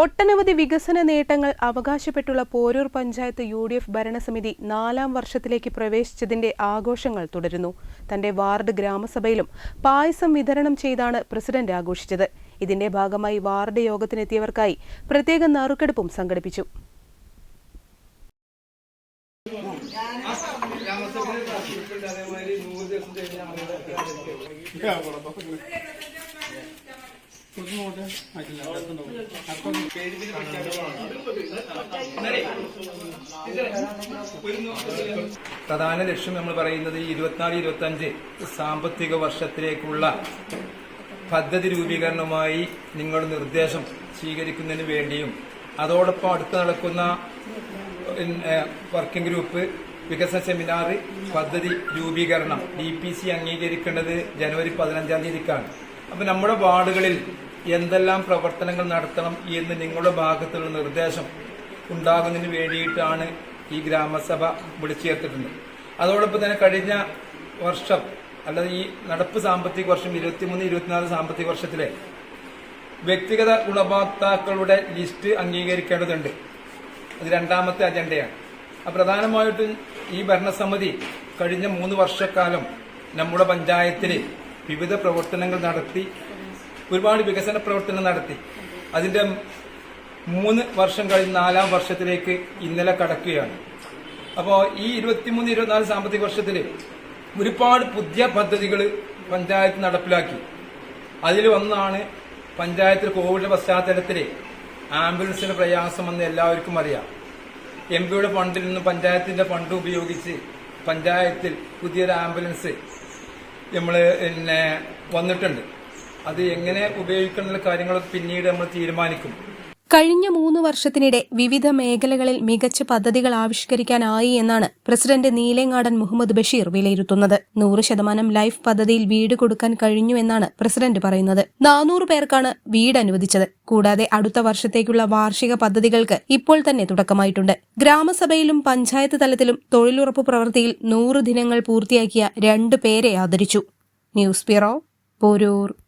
ഒട്ടനവധി വികസന നേട്ടങ്ങൾ അവകാശപ്പെട്ടുള്ള Poroor panchayat U D F ഭരണസമിതി നാലാം വർഷത്തിലേക്ക് പ്രവേശിച്ചതിന്റെ ആഘോഷങ്ങൾ തുടരുന്നു. തന്റെ വാർഡ് ഗ്രാമസഭയിലും പായസം വിതരണം ചെയ്താണ് പ്രസിഡന്റ് ആഘോഷിച്ചത്. ഇതിന്റെ ഭാഗമായി വാർഡ് യോഗത്തിനെത്തിയവർക്കായി പ്രത്യേക നറുക്കെടുപ്പും സംഘടിപ്പിച്ചു. പ്രധാന ലക്ഷ്യം നമ്മൾ പറയുന്നത് ഇരുപത്തിനാല് ഇരുപത്തി അഞ്ച് സാമ്പത്തിക വർഷത്തിലേക്കുള്ള പദ്ധതി രൂപീകരണവുമായി നിങ്ങൾ നിർദ്ദേശം സ്വീകരിക്കുന്നതിന് വേണ്ടിയും അതോടൊപ്പം അടുത്ത് നടക്കുന്ന വർക്കിംഗ് ഗ്രൂപ്പ് വികസന സെമിനാർ പദ്ധതി രൂപീകരണം ഡി പി സി അംഗീകരിക്കേണ്ടത് ജനുവരി പതിനഞ്ചാം തീയതിക്കാണ്. അപ്പൊ നമ്മുടെ വാർഡുകളിൽ എന്തെല്ലാം പ്രവർത്തനങ്ങൾ നടത്തണം എന്ന് നിങ്ങളുടെ ഭാഗത്തുള്ള നിർദ്ദേശം ഉണ്ടാകുന്നതിന് വേണ്ടിയിട്ടാണ് ഈ ഗ്രാമസഭ വിളിച്ചു ചേർത്തിട്ടുണ്ട് അതോടൊപ്പം തന്നെ കഴിഞ്ഞ വർഷം അല്ലാതെ ഈ നടപ്പ് സാമ്പത്തിക വർഷം ഇരുപത്തിമൂന്ന് ഇരുപത്തിനാല് സാമ്പത്തിക വർഷത്തിലെ വ്യക്തിഗത ഗുണഭോക്താക്കളുടെ ലിസ്റ്റ് അംഗീകരിക്കേണ്ടതുണ്ട്. അത് രണ്ടാമത്തെ അജണ്ടയാണ്. പ്രധാനമായിട്ടും ഈ ഭരണസമിതി കഴിഞ്ഞ മൂന്ന് വർഷക്കാലം നമ്മുടെ പഞ്ചായത്തിൽ വിവിധ പ്രവർത്തനങ്ങൾ നടത്തി ഒരുപാട് വികസന പ്രവർത്തനം നടത്തി. അതിന്റെ മൂന്ന് വർഷം കഴിഞ്ഞ് നാലാം വർഷത്തിലേക്ക് ഇന്നലെ കടക്കുകയാണ്. അപ്പോൾ ഈ ഇരുപത്തിമൂന്ന് ഇരുപത്തിനാല് സാമ്പത്തിക വർഷത്തിൽ ഒരുപാട് പുതിയ പദ്ധതികൾ പഞ്ചായത്ത് നടപ്പിലാക്കി. അതിൽ ഒന്നാണ് പഞ്ചായത്തിൽ കോവിഡ് പശ്ചാത്തലത്തിൽ ആംബുലൻസിന് പ്രയാസമെന്ന് എല്ലാവർക്കും അറിയാം. എം പിയുടെ ഫണ്ടിൽ നിന്ന് പഞ്ചായത്തിന്റെ ഫണ്ട് ഉപയോഗിച്ച് പഞ്ചായത്തിൽ പുതിയൊരു ആംബുലൻസ് നമ്മൾ പിന്നെ വന്നിട്ടുണ്ട്. അത് എങ്ങനെ ഉപയോഗിക്കണം എന്നുള്ള കാര്യങ്ങൾ പിന്നീട് നമ്മൾ തീരുമാനിക്കും. കഴിഞ്ഞ മൂന്ന് വർഷത്തിനിടെ വിവിധ മേഖലകളിൽ മികച്ച പദ്ധതികൾ ആവിഷ്കരിക്കാനായി എന്നാണ് പ്രസിഡന്റ് നീലേങ്ങാടൻ മുഹമ്മദ് ബഷീർ വിലയിരുത്തുന്നത്. നൂറ് ശതമാനം ലൈഫ് പദ്ധതിയിൽ വീട് കൊടുക്കാൻ കഴിഞ്ഞു എന്നാണ് പ്രസിഡന്റ് പറയുന്നത്. നാനൂറ് പേർക്കാണ് വീട് അനുവദിച്ചത്. കൂടാതെ അടുത്ത വർഷത്തേക്കുള്ള വാർഷിക പദ്ധതികൾക്ക് ഇപ്പോൾ തന്നെ തുടക്കമായിട്ടുണ്ട്. ഗ്രാമസഭയിലും പഞ്ചായത്ത് തലത്തിലും തൊഴിലുറപ്പ് പ്രവൃത്തിയിൽ നൂറ് ദിനങ്ങൾ പൂർത്തിയാക്കിയ രണ്ടു പേരെ ആദരിച്ചു. News bureau Poroor.